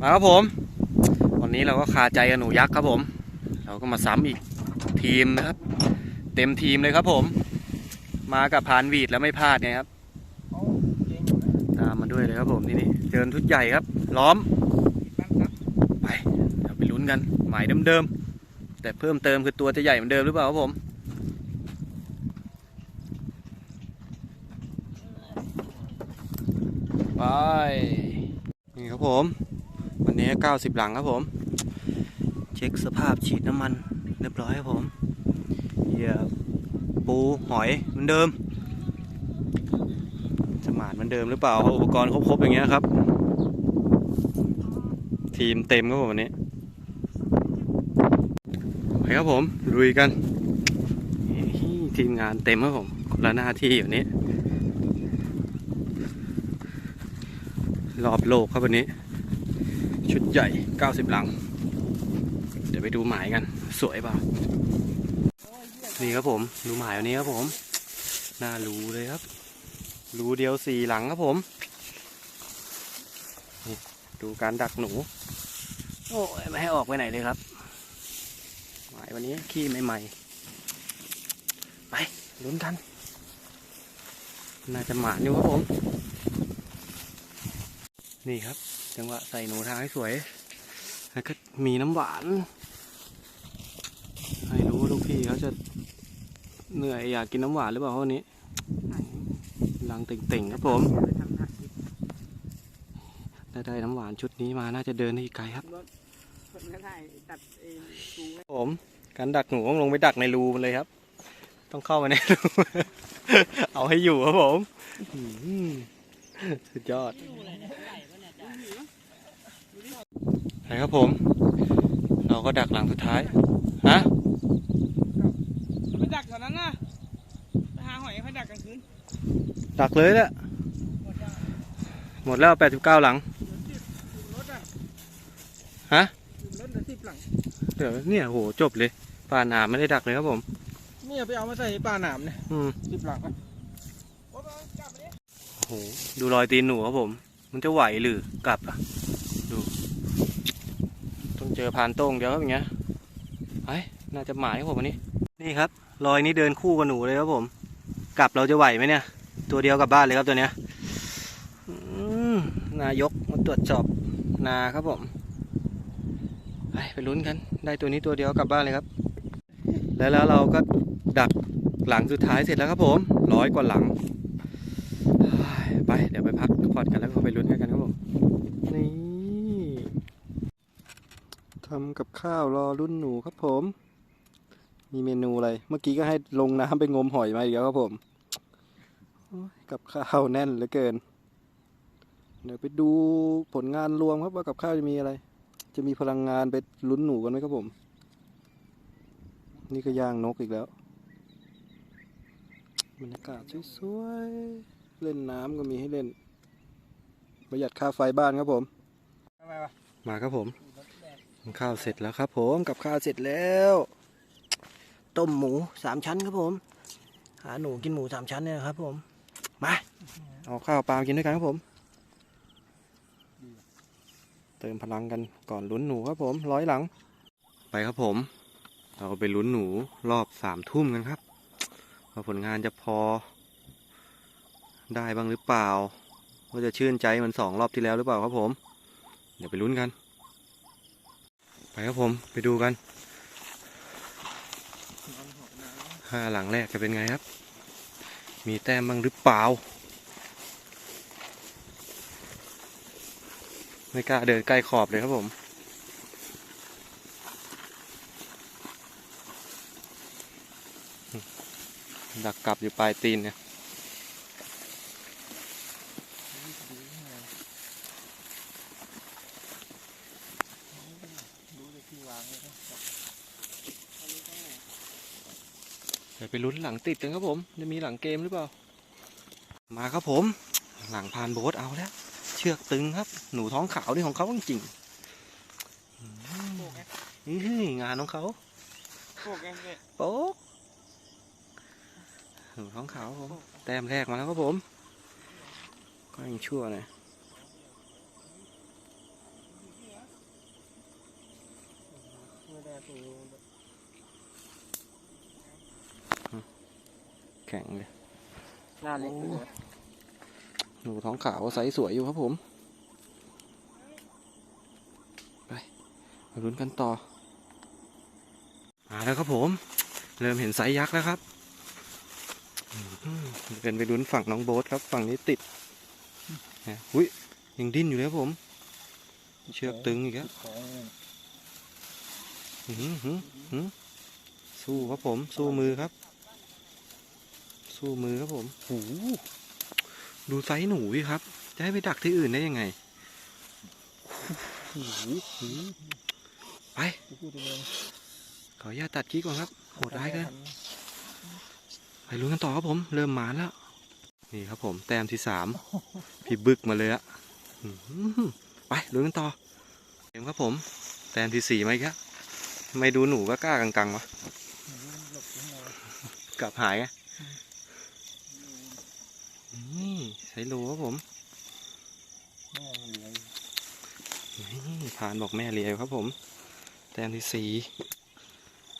มาครับผม วันนี้เราก็คาใจกับหนูยักษ์ครับผม เราก็มาซ้ำอีกทีมนะครับ เต็มทีมเลยครับผม มากับพานวีดแล้วไม่พลาดไงครับ ตามมาด้วยเลยครับผมที่นี่เจอทุดใหญ่ครับ ล้อม ไปเดี๋ยวไปลุ้นกัน หมายเดิมๆ แต่เพิ่มเติมคือตัวจะใหญ่เหมือนเดิมหรือเปล่าครับผมไปนี่ครับผม วันนี้90หลังครับผม เช็คสภาพฉีดน้ำมันเรียบร้อยครับผมเหยื่อปูหอยเหมือนเดิม สมานเหมือนเดิมหรือเปล่าเพราอุปกรณ์ครบๆอย่างเงี้ยครับ ทีมเต็มครับผมวันนี้ไปครับผมลุยกันทีมงานเต็มครับผมคนละหน้าที่อยู่นี้ รอบโลกครับวันนี้ ใหญ่ 90 หลัง เดี๋ยวไปดูหมายกัน สวยเปล่านี่ครับผม ดูหมายวันนี้ครับผมน้ารู้เลยครับ รูเดียวสี่หลังครับผมดูการดักหนู โอ้ยไม่ให้ออกไปไหนเลยครับ หมายวันนี้ขี้ใหม่ๆ ไปลุ้นกัน น่าจะหมานอยู่ครับผม นี่ครับ จังหวะใส่หนูทางให้สวย แล้วก็มีน้ำหวาน ไม่รู้ลูกพี่เขาจะเหนื่อยอยากกินน้ำหวานหรือเปล่าวันนี้ลังเต่งๆครับผมถ้าได้น้ำหวานชุดนี้มาน่าจะเดินได้อีกไกลครับผมการดักหนูต้องลงไปดักในรูมันเลยครับ ต้องเข้ามาในรูเอาให้อยู่ครับผมสุดยอด ไหนครับผม เราก็ดักหลังสุดท้ายฮะไปดักแถวนั้นนะไปหาหอยไปดักกลางคืนดักเลยแหละหมดแล้ว89หลังรถอะฮะรถเดี๋ยวสิบหลังเดี๋ยวเนี่ยโหจบเลยป่าหนาไม่ได้ดักเลยครับผมเนี่ยไปเอามาใส่ป่าหนามเนี่ยอืมสิบหลังอะโหดูรอยตีนหนูครับผม มันจะไหวหรือกลับอะดูต้อง เจอพานโต้งเดียวครับอย่างเงี้ยไอ้น่าจะหมายครับผมวันนี้ นี่ครับ รอยนี้เดินคู่กับหนูเลยครับผม กลับเราจะไหวไหมเนี่ย ตัวเดียวกลับบ้านเลยครับตัวเนี้ยนายกมาตรวจสอบนาครับผมไปไปลุ้นกัน ได้ตัวนี้ตัวเดียวกลับบ้านเลยครับ แล้วแล้วเราก็ดักหลังสุดท้ายเสร็จแล้วครับผมร้อยกว่าหลัง ไปเดี๋ยวไปพักผ่อนกันแล้วก็ไปลุ้นกันครับผม นี่ ทำกับข้าวรอรุ่นหนูครับผม มีเมนูอะไร เมื่อกี้ก็ให้ลงน้ำไปงมหอยมาอีกแล้วครับผมโอ้ยกับข้าวแน่นเหลือเกิน เดี๋ยวไปดูผลงานรวมครับว่ากับข้าวจะมีอะไร จะมีพลังงานไปลุ้นหนูกันไหมครับผม นี่ก็ย่างนกอีกแล้วบรรยากาศสวยๆ เล่นน้ำก็มีให้เล่น ประหยัดค่าไฟบ้านครับผมทำไมวะมาครับผมกิน ข้าวเสร็จแล้วครับผมกับข้าวเสร็จแล้ว ต้มหมูสามชั้นครับผม หาหนูกินหมูสามชั้นเนี่ยครับ ผมมาเอาข้าวปลากินด้วยกันครับผม เติมพลังกันก่อนลุ้นหนูครับผม ร้อยหลัง ไปครับผม เราไปลุ้นหนูรอบสามทุ่มกันครับว่าผลงานจะพอ ได้บ้างหรือเปล่าว่าจะชื่นใจเหมันสองรอบที่แล้วหรือเปล่าครับผม เดี๋ยวไปลุ้นกัน ไปครับผมไปดูกันห้าหลังแรกจะเป็นไงครับ มีแต้มบ้างหรือเปล่า ไม่กล้าเดินใกล้ขอบเลยครับผมดักกลับอยู่ปลายตีนเนี่ย ไปลุ้นหลังติดกันครับผม จะมีหลังเกมหรือเปล่า มาครับผม หลังพานโบ๊ทเอาแล้ว เชือกตึงครับ หนูท้องขาวนี่ของเขาจริงงานของเขาโป๊กหนูท้องขาวผมแต้มแรกมาแล้วครับผม ก็ยังชั่วหน่ยไม่ได้ตัว แข็งเลยหน้าเล็กเลยหนูท้องขาวไซส์สวยอยู่ครับผม ไปมาลุ้นกันต่อ มาแล้วครับผม เริ่มเห็นไซส์ยักษ์แล้วครับอืมเป็นไปลุ้นฝั่งน้องโบ๊ทครับ ฝั่งนี้ติดนะอุ้ยยังดิ้นอยู่เลยครับผม เชือกตึงอีกแล้วอื้อหือหือหือสู้ครับผม สู้มือครับ สู้มือครับผมโอ้โหดูไซส์หนูดิครับ จะให้ไปดักที่อื่นได้ยังไงไปขออนุญาตตัดคลิปก่อนครับโหดร้ายเกินไปลุ้นกันต่อครับผม เริ่มหมานแล้ว นี่ครับผม แต้มที่สามพี่บึกมาเลยอะไปลุ้นกันต่อเกมครับผม แต้มที่สี่มาอีกแล้วทำไม่ดูหนูก็กล้ากังๆวะกลับหายไงนี่ใช้โลครับผมนี่ผ่านบอกแม่เลียครับผม แต้มที่สี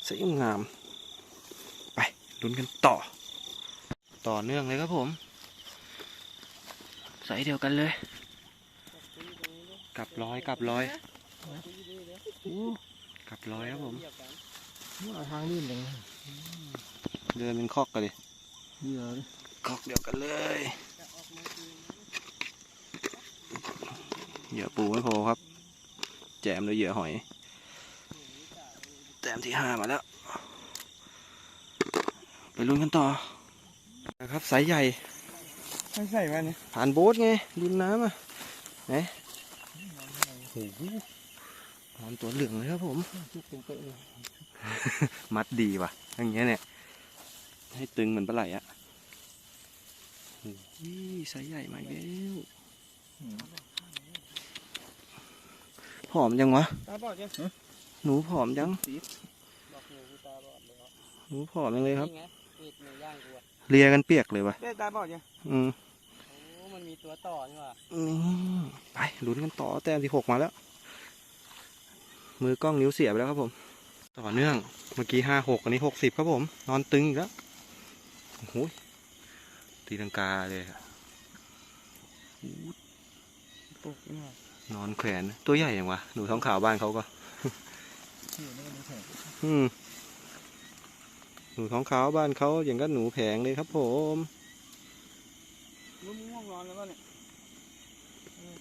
สีงาม ไปลุ้นกันต่อ ต่อเนื่องเลยครับผม ใส่เดียวกันเลย กลับร้อยกลับร้อยกลับร้อยครับผมเอาทางลื่นเลยเดินเป็นคอกกันเลยเดี๋ยวคอกเดียวกันเลย เหยื่อปูไม่พอครับ แจมด้วยเหยื่อหอยแต้มที่ห้ามาแล้ว ไปลุ้นกันต่อนะครับสายใหญ่ไม่ใส่มาเนี่ยผ่านโบ๊ทไงริมน้ำอะไหนโอ้โหนอนตัวเหลืองเลยครับผมชุกเป็นเป๊ะเลยมัดดีว่ะอย่างเงี้ยเนี่ย ให้ตึงเหมือนปลาไหลอะโอ้โหสายใหญ่มาอีกแล้ว ผอมยังวะตาบอดยังหนูผอมยังบอกหนูกูตาบอดเลยหนูผอมยังเลยครับนี่ไงมีดมือย่างกูอะเลียกันเปียกเลยวะได้ตาบอดยังอืมโอ้มันมีตัวต่อนี่หว่านี่ไปลุ้นกันต่อแต้มที่หกมาแล้ว มือกล้องนิ้วเสียไปแล้วครับผม ต่อเนื่องเมื่อกี้ห้าหกอันนี้หกสิบครับผม นอนตึงอีกแล้วโอ้โหตีลังกาเลยอะตกนี่หว่า นอนแขวนตัวใหญ่อย่างวะหนูท้องขาวบ้านเขาก็ที่อยู่นี่มันแข็งอืมหนูท้องขาวบ้านเขาอย่างก็หนูแผงเลยครับผมมึงง่วงนอนแล้วก็เนี่ยเออ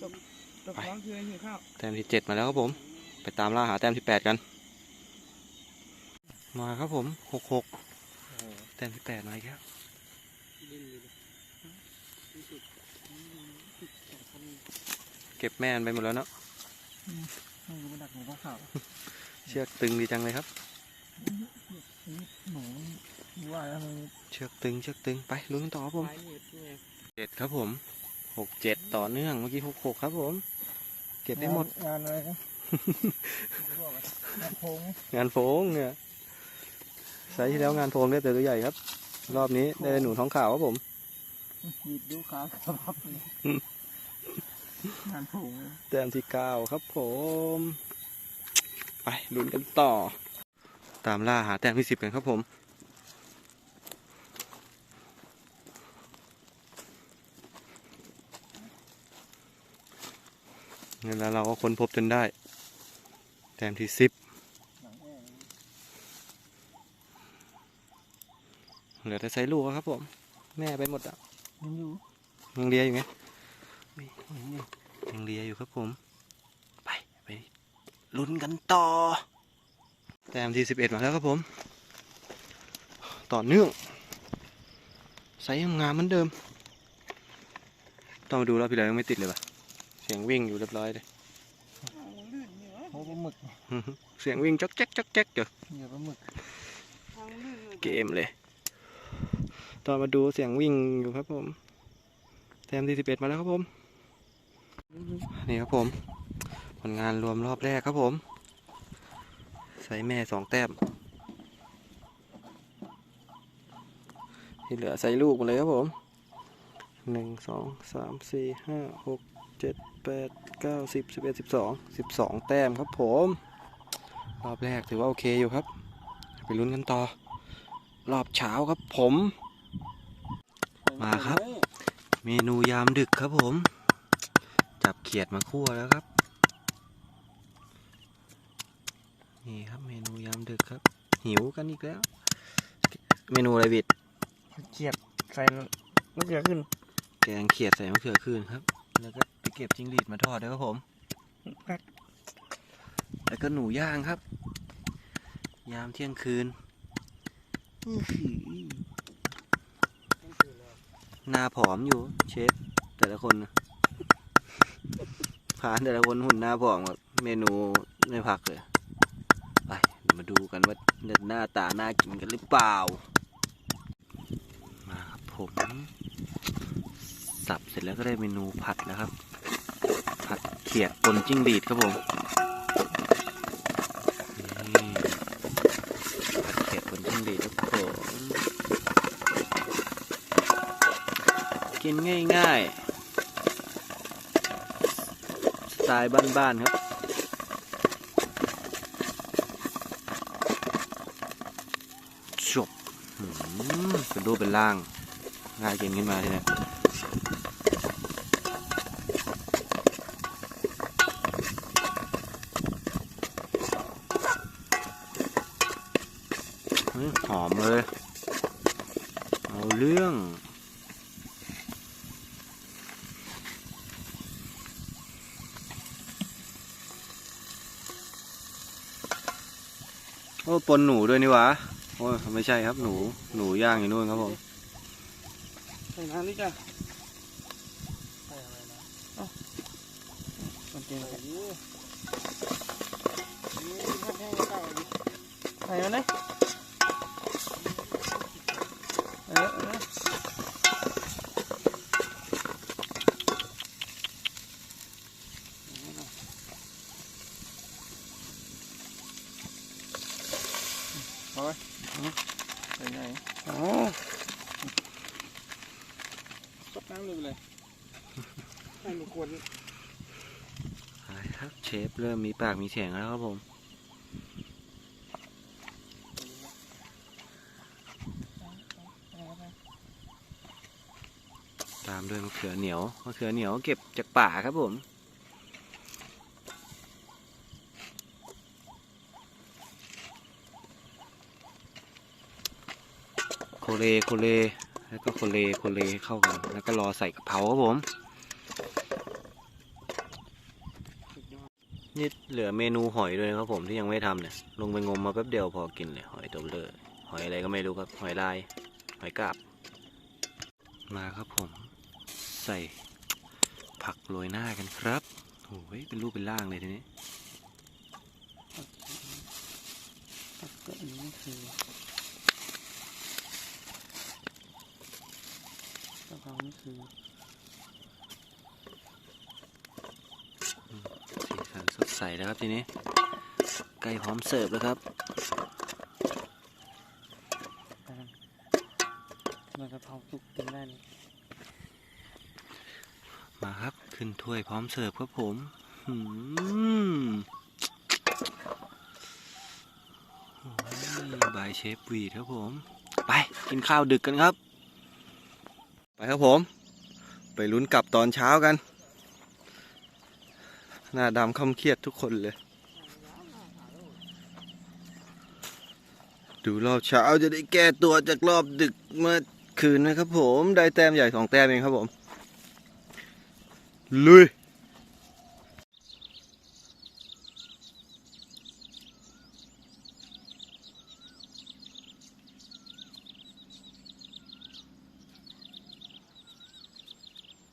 ตกตกร้อนคืออะไรหิวข้าวแต้มที่เจ็ดมาแล้วครับผม ไปตามล่าหาแต้มที่แปดกัน มาครับผมหกหกแต้มที่แปดมาอีกแล้ว ดิ้นอยู่ดิรู้สึกอืมรู้สึกสำคัญ เก็บแม่มันไปหมดแล้วเนาะให้กูมาดักหนูข้าวขาวเชือกตึงดีจังเลยครับหนูว่าแล้วมันเชือกตึงเชือกตึงไปลุ้นกันต่อครับผมไม้หนีบนี่ไงเจ็ดครับผมหกเจ็ดต่อเนื่องเมื่อกี้หกหกครับผม เก็บได้หมดงานอะไรนะบอกว่างานโพงงานโฟงเนี่ยไซส์ที่แล้วงานโฟงได้แต่ตัวใหญ่ครับ รอบนี้ได้หนูท้องขาวครับผมหยิบดูขาสภาพเลย งานโพงแต้มที่เก้าครับผม ไปลุ้นกันต่อ ตามล่าหาแต้มที่สิบกันครับผมเงินแล้วเราก็ค้นพบจนได้ แต้มที่สิบหลังแอร์เหลือแต่ไซส์ลูกแล้วครับผม แม่ไปหมดอะยังอยู่ยังเลียอยู่ไง ยังเลียอยู่ครับผม ไป ไปลุ้นกันต่อ แต้มที่สิบเอ็ดมาแล้วครับผม ต่อเนื่องไซส์ยังงามเหมือนเดิม ต้องมาดูแล้วพี่เหลยยังไม่ติดเลยปะเสียงวิ่งอยู่เรียบร้อยเลยลื่นเนี่ยโอ้ปลาหมึกเสียงวิ่งจ๊อกแจ๊กจ๊อกแจ๊กเดี๋ยวเหยื่อปลาหมึกทางลื่นเลยเกมเลยตอนมาดูเสียงวิ่งอยู่ครับผม แต้มที่สิบเอ็ดมาแล้วครับผม นี่ครับผม ผลงานรวมรอบแรกครับผม ใส่แม่สองแต้มที่เหลือใส่ลูกหมดเลยครับผมหนึ่งสองสามสี่ห้าหกเจ็ดแปดเก้าสิบสิบเอ็ดสิบสองสิบสองแต้มครับผม รอบแรกถือว่าโอเคอยู่ครับ ไปลุ้นกันต่อ รอบเช้าครับผม มาครับ เมนูยามดึกครับผม จับเขียดมาคั่วแล้วครับ นี่ครับเมนูยามดึกครับ หิวกันอีกแล้ว เมนูอะไรบิดเกียบใส่มะเขือขึ้น แกงเขียดใส่มะเขือคืนครับ แล้วก็ไปเก็บจิ้งหรีดมาทอดด้วยครับผมครับแล้วก็หนูย่างครับ ยามเที่ยงคืนอื้อหือหน้าผอมอยู่เชฟแต่ละคนนะ พานแต่ละคนหุ่นหน้าผอมแบบเมนูไม่พักเลยไปมาดูกันว่าหน้าตาหน่ากินกันหรือเปล่า มาครับผม สับเสร็จแล้วก็ได้เมนูผัดแล้วครับ ผัดเขียดปนจิ้งรีดครับผมนี่ผัดเขียดปนจิ้งหรีดครับผมกินง่ายๆ สไตล์บ้านๆครับ จบหืมเป็นรูปเป็นร่าง ง่ายกินขึ้นมาทีเนี้ยเฮ้ยหอมเลย เอาเรื่อง อ้ปนหนูด้วยนี่หวะโอ้ยไม่ใช่ครับหนูหนูย่างอยู่นู่นครับผมใส่น้ำนี่จ้ะใส่อะไรนะเอ้ามันเก่งใส่ดิใส่มันเลยเออเออเอาไปใส่ไหนอ๋อ ซดน้ำเลยไปเลยให้มันควรเอาละครับเชฟเริ่มมีปากมีเสียงแล้วครับผมตามด้วยมะเขือเหนียวมะเขือเหนียวเก็บจากป่าครับผมโคเลโคเล แล้วก็โคเลโคเลเข้ากัน แล้วก็รอใส่กะเพราครับผมนี่เหลือเมนูหอยด้วยครับผมที่ยังไม่ทำเนี่ย ลงไปงมมาแป๊บเดียวพอกินเลยหอยตัวเลอหอยอะไรก็ไม่รู้ครับ หอยลาย หอยกาบ มาครับผม ใส่ผักโรยหน้ากันครับโอ้ยเป็นรูปเป็นร่างเลยทีนี้ผัก็อันนี้คือกะ เพรานี่คือสีสันสดใสแล้วครับทีนี้ใกล้พร้อมเสิร์ฟแล้วครับมันกะเพราสุกกินได้เลยมาครับขึ้นถ้วยพร้อมเสิร์ฟครับผมหืมโอ้ยบายเชฟวีดครับผม ไป กินข้าวดึกกันครับไป ครับผม ไปลุ้นกลับตอนเช้ากัน หน้าดำคำเครียดทุกคนเลย ดูรอบเช้าจะได้แก้ตัวจากรอบดึกเมื่อคืนนะครับผม ได้แต้มใหญ่สองแต้มเองครับผม ลุย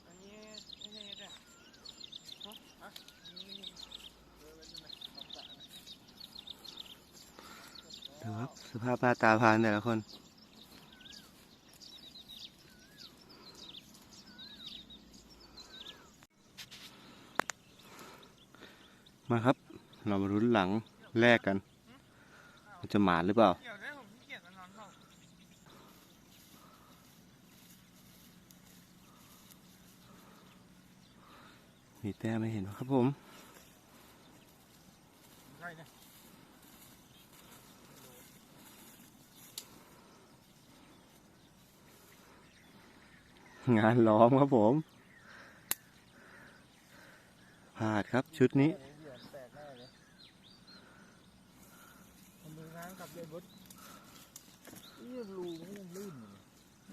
อันนี้ไม่ใช่เนี่ยฮะฮะอันนี้เออมันอยู่ไหนขอบสระนะ ดูครับสภาตาพานแต่ละคน มาครับ เรามารุ้นหลังแรกกัน มันจะหมาหรือเปล่าเกี่ยวได้ผมขี้เกียจมานอนเฝ้ามีแต้ไม่เห็นครับผม ใช่เนี่ย งานล้อมครับผมพลาดครับชุดนี้เหยื่อแตกแน่เลยมันดูน้ำกลับเลยบดเรียรูมันยังลื่นอยู่เล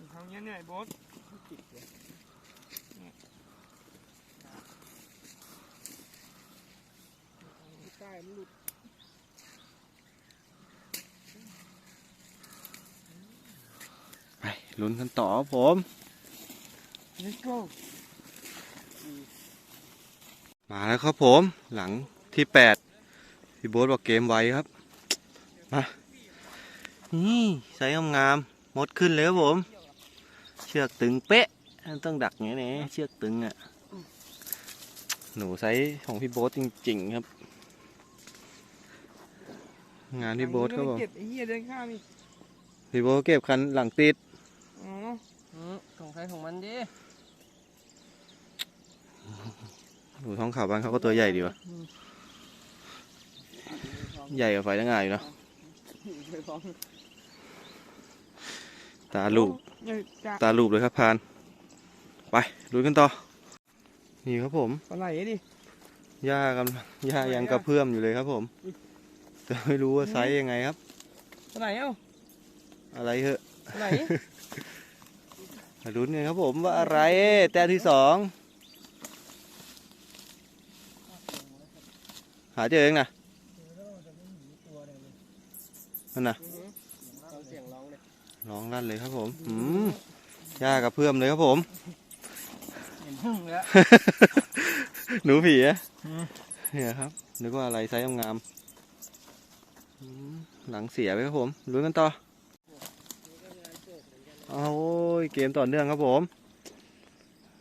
ยครั้งนี้เนี่ยไอ้บดไม่ติดเลยใต้มันหลุดไปลุ้นกันต่อครับผม let's go มาแล้วครับผมหลังที่แปดพี่โบ๊ทบอกเกมไวครับ มานี่ใส่งามๆมดขึ้นเลยครับผม เชือกตึงเป๊ะ ต้องดักอย่างนี้นะเชือกตึงอะ หนูไซส์ของพี่โบ๊ทจริง ๆ ครับ งานพี่โบ๊ทครับผมเก็บไอ้เหี้ยเดินข้ามอีกพี่โบ๊ทเก็บคันหลังติดอ๋ออืมของใครของมันดิ หนูท้องขาวบ้านเขาก็ตัวใหญ่ดีวะใหญ่กว่าไฟตั้งงานอยู่เนอะไปฟ้องตาลูบอย่าจะตาลูบเลยครับพาน ไปดูกันต่อ นี่ครับผมปลาไหลดิหญ้ากำลังหญ้ายังกระเพื่อมอยู่เลยครับผมแต่ไม่รู้ว่าไซส์ยังไงครับปลาไหลเอ้าอะไรเหอะปลาไหลมาลุ้นกันครับผมว่าอะไรแต้มที่สอง หาเจอเองนะนั่นนะเราเสียงร้องเลยร้องลั่นเลยครับผมอืมหญ้ากระเพื่อมเลยครับผมเห็นหึ่งแล้วหนูผีอะอืมเนี่ยครับนึกว่าอะไรไซส์งามๆอืมหลังเสียไปครับผมลุ้นกันต่อเอาโอ้ยเกมต่อเนื่องครับผม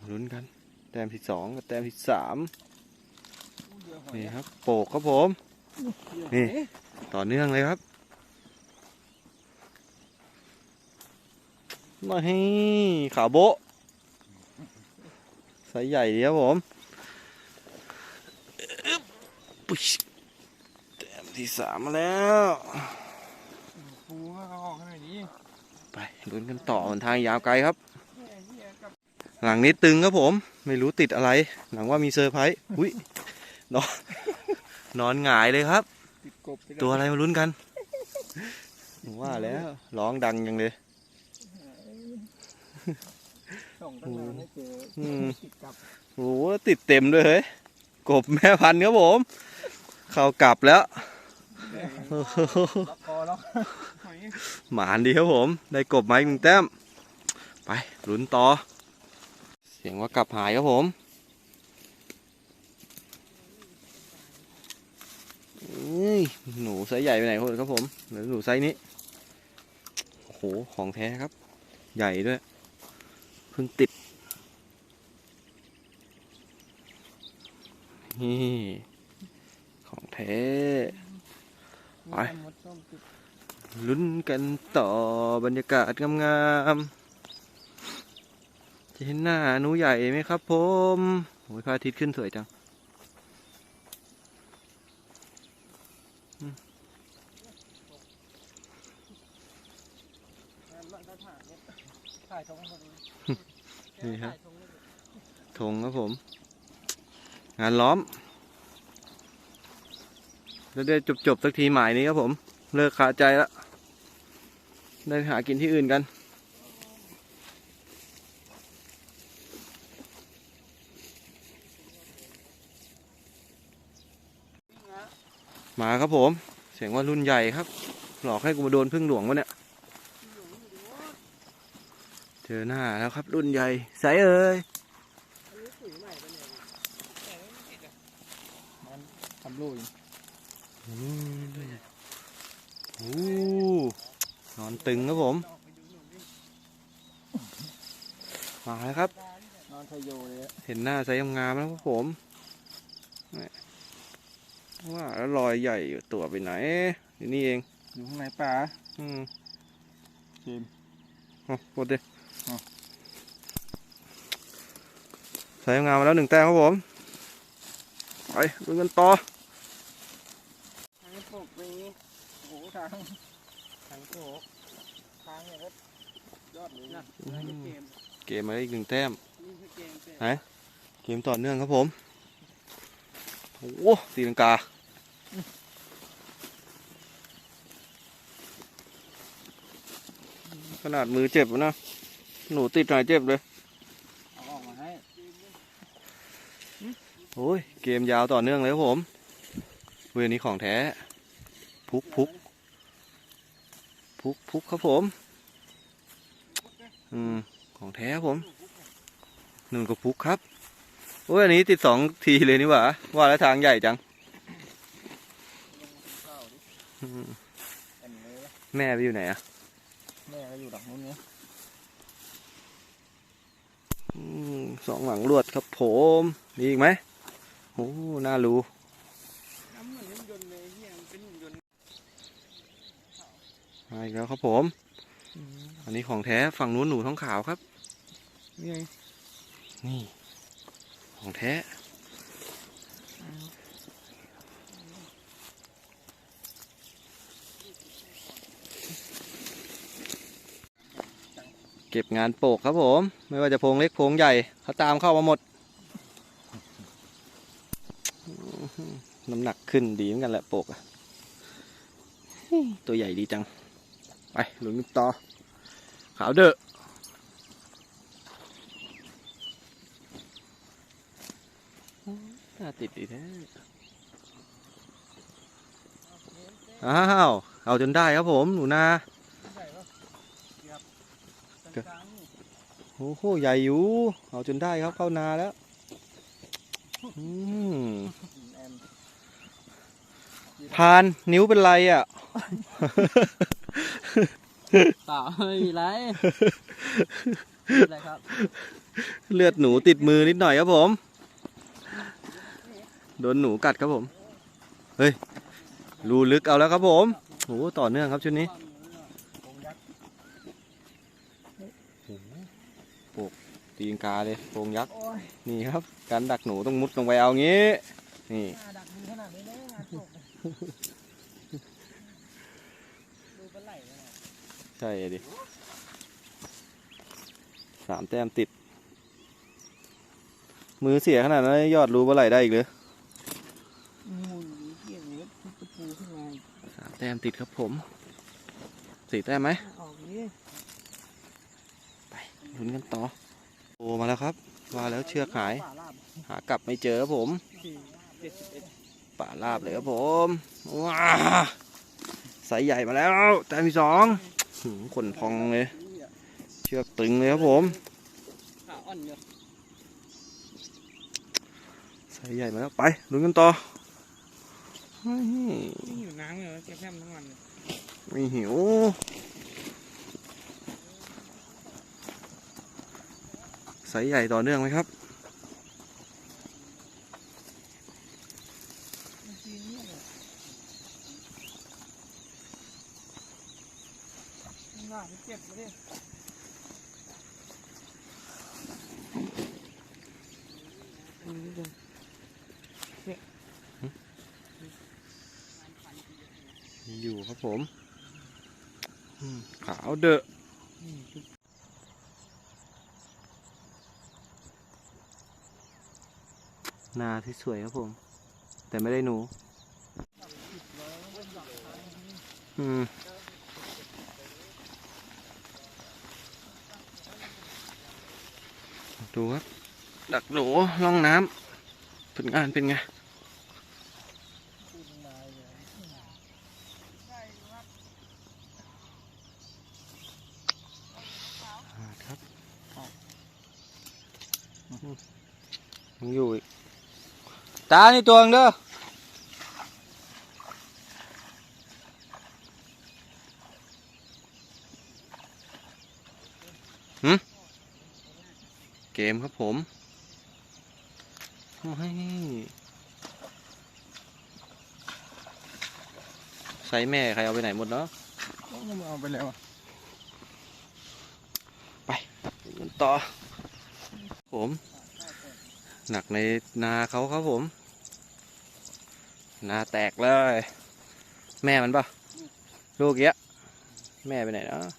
ลุ้นกัน แต้มที่สองกับแต้มที่สาม นี่ครับ โปกครับผม นี่ ต่อเนื่องเลยครับมาให้ขาโบะไซใหญ่ดีครับผมปุ๊ยแต้มที่สามมาแล้วปูก็ออกให้หน่อยดิไปลุ้นกันต่อหนทางยาวไกลครับไอ้เหี้ยกับ หลังนี้ตึงครับผม ไม่รู้ติดอะไร หลังว่ามีเซอร์ไพรส์อุ้ย นอนนอนหงายเลยครับ ติดกบไปเลยตัวอะไรมาลุ้นกันผมว่าแล้วร้องดังยังเลยส่งตั้งนานไม่เจออืมติดกับโอ้โหติดเต็มด้วยเฮ้ยกบแม่พันธุ์ครับผม เข้ากลับแล้วล็อกคอล็อกหอยหมานดีครับผม ได้กบไม้หนึ่งแต้ม ไปลุ้นต่อ เสียงว่ากลับหายครับผมเอ้ยหนู ไซส์ใหญ่ไปไหนคนครับผมเหลือหนูไซส์นี้โอ้โหของแท้ครับ ใหญ่ด้วยเพิ่งติดนี่ของแท้ไปลุ้นกันต่อบรรยากาศงามๆจะเห็นหน้าหนูใหญ่ไหมครับผมโอ้ยพระอาทิตย์ขึ้นสวยจัง มาตรฐานเนี่ยถ่ายทงพอดี นี่ครับทงเลยธงครับผม งานล้อม แล้วได้จบๆสักทีหมายนี้ครับผม เลิกขาดใจแล้ว ได้หากินที่อื่นกัน มาครับผม เสียงว่ารุ่นใหญ่ครับ หลอกให้กูมาโดนพึ่งหลวงวะเนี่ย เจอหน้าแล้วครับ รุ่นใหญ่ใสเอ่ยทำลูกอืมด้วยใหญ่โอ้นอนตึงครับผม มาแล้วครับ นอนทะโยเลยเห็นหน้าไซส์งามแล้วครับผมว่าแล้วรอยใหญ่อยู่ตัวไปไหนอยู่นี่เอง อยู่ข้างในป่าอืมเกมเอาหมดเลย เอาไซส์งามมาแล้วหนึ่งแต้มครับผม ไปดูกันต่อทางปกมีโอ้โหทางทางโกทางเนี่ยก็ยอดเลยนะอืมเกมเกมมาได้อีกหนึ่งแต้มนี่คือเกมเป็นไหนเกมต่อเนื่องครับผมโอ้โหตีลังกาขนาดมือเจ็บแล้วนะ หนูติดหน่อยเจ็บเลย เอาออกมาให้ โอ้ยเกมยาวต่อเนื่องเลยครับผมเวยอันนี้ของแท้ พุกพุกพุกพุกครับผม อืม ของแท้ครับผมหนึ่งกับพุกครับ โอ้ยอันนี้ติดสองทีเลยนี่หว่า ว่าแล้วทางใหญ่จังอืมอันนี้เลยแม่ไปอยู่ไหนอะแม่ก็อยู่ดักนู้นเนี้ยอืมสองหลังลวดครับผม มีอีกไหม โอ้น่ารู้น้ำเหมือนหุ่นยนต์เลยเฮียมันเป็นหุ่นยนต์มาอีกแล้วครับผม อันนี้ของแท้ฝั่งนู้นหนูท้องขาวครับนี่ไงนี่ ของแท้เก็บงานโปกครับผม ไม่ว่าจะโพงเล็กโพงใหญ่เขาตามเข้ามาหมด น้ำหนักขึ้นดีเหมือนกันแหละโปกอะตัวใหญ่ดีจัง ไปลุยกันต่อ ขาวเด้อน่าติดดีแท้อ้าว เอาจนได้ครับผมหนูนาใหญ่ปะเกือบกลางๆนี่โอ้โห ใหญ่อยู่ เอาจนได้ครับเข้านาแล้ว อืมแอน พานนิ้วเป็นไรอะเปล่าไม่มีไรไม่เป็นไรครับ เลือดหนูติดมือนิดหน่อยครับผม โดนหนูกัดครับผม เฮ้ย รูลึกเอาแล้วครับผมโอ้โหต่อเนื่องครับชุดนี้โอ้โหโปกตีนกาเลยโปงยักษ์โอ้ยนี่ครับ การดักหนูต้องมุดลงไปเอางี้ นี่หน้าดักดีขนาดนี้เลยงานจบ ดูเป็นไหลเลยนะใช่ดิสามแต้มติด มือเสียขนาดนั้นยอดรูเมื่อไหร่ได้อีกเลยโอ้ยเฮียนี้ทุบตะปูขึ้นมาอีกสามแต้มติดครับผมสี่แต้มไหมออกนี่ลุ้นกันต่อโอมาแล้วครับว่าแล้วเชือกหายป่าลาบหากลับไม่เจอครับผมสี่เจ็ดสิบเอ็ด ป่าลาบเลยครับผมว้าสายใหญ่มาแล้วแต้มที่สองขนพองเลย เชือกตึงเลยครับผมสายใหญ่มาแล้วไปลุ้นกันต่อไม่หิวน้ำเลยเก็บแค่ทั้งวันไม่หิวสายใหญ่ต่อเนื่องไหมครับ บางทีเนี่ยเลยข้างหน้าที่เจ็บมาดิ อยู่ครับผมอืมขาวเดอะนาที่สวยครับผม แต่ไม่ได้หนู อืม ดูครับ ดักหนูล่องน้ำผลงานเป็นไงอ่าครับยังอยู่อีกตานี่ตัวงเด้อ เกมครับผมโอ้ยใส่แม่ใครเอาไปไหนหมดเนาะต้องเอาไปแล้วอะกันต่อ ผม หนักในนาเขาครับผม นาแตกเลย แม่มันปะลูกเยอะแม่ไปไหนเนาะ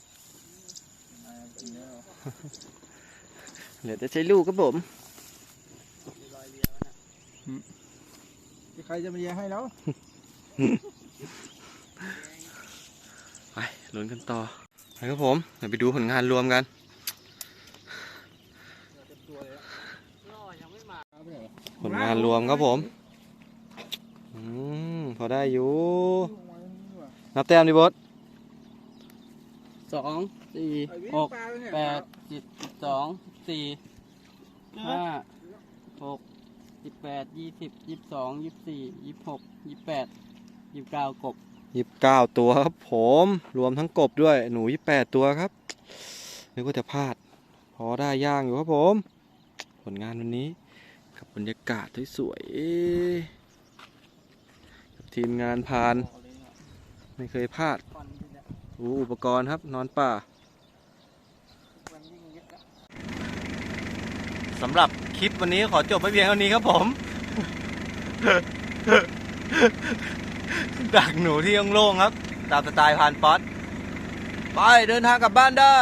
เหลือจะใช้ลูกครับผมมีรอยเบียร์วะน่ะใครจะมาเยียให้แล้วไปลุ้นกันต่อไปครับผมเดี๋ยวไปดูผลงานรวมกันเต็มตัวเลยอะล่อยังไม่มาเอาไปไหนวะผลงานรวมครับผมอืมพอได้อยู่ลงมาตรงนี้ดีกว่านับแต้มดิบดสองสี่ไอ้วิ่งหกปลาไปเนี่ยแปดสิบสิบสอง สี่ห้าหกสิบแปดยี่สิบยี่สิบสองยี่สิบสี่ยี่สิบหกยี่สิบแปดยี่สิบเก้ากบยี่สิบเก้าตัวครับผม รวมทั้งกบด้วยหนูยี่แปดตัวครับนึกว่าจะพลาด พอได้ย่างอยู่ครับผม ผลงานวันนี้กับบรรยากาศสวยๆกับทีมงานพาน ไม่เคยพลาดอู้อุปกรณ์ครับ นอนป่า มันยิ่งยึดละ สำหรับคลิปวันนี้ขอจบไปเพียงเท่านี้ครับผม ดักหนูที่โล่งๆครับ ตามสไตล์พานป๊อตไปเดินทางกลับบ้านได้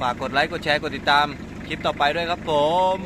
ฝากกดไลค์ กดแชร์ กดติดตามคลิปต่อไปด้วยครับผม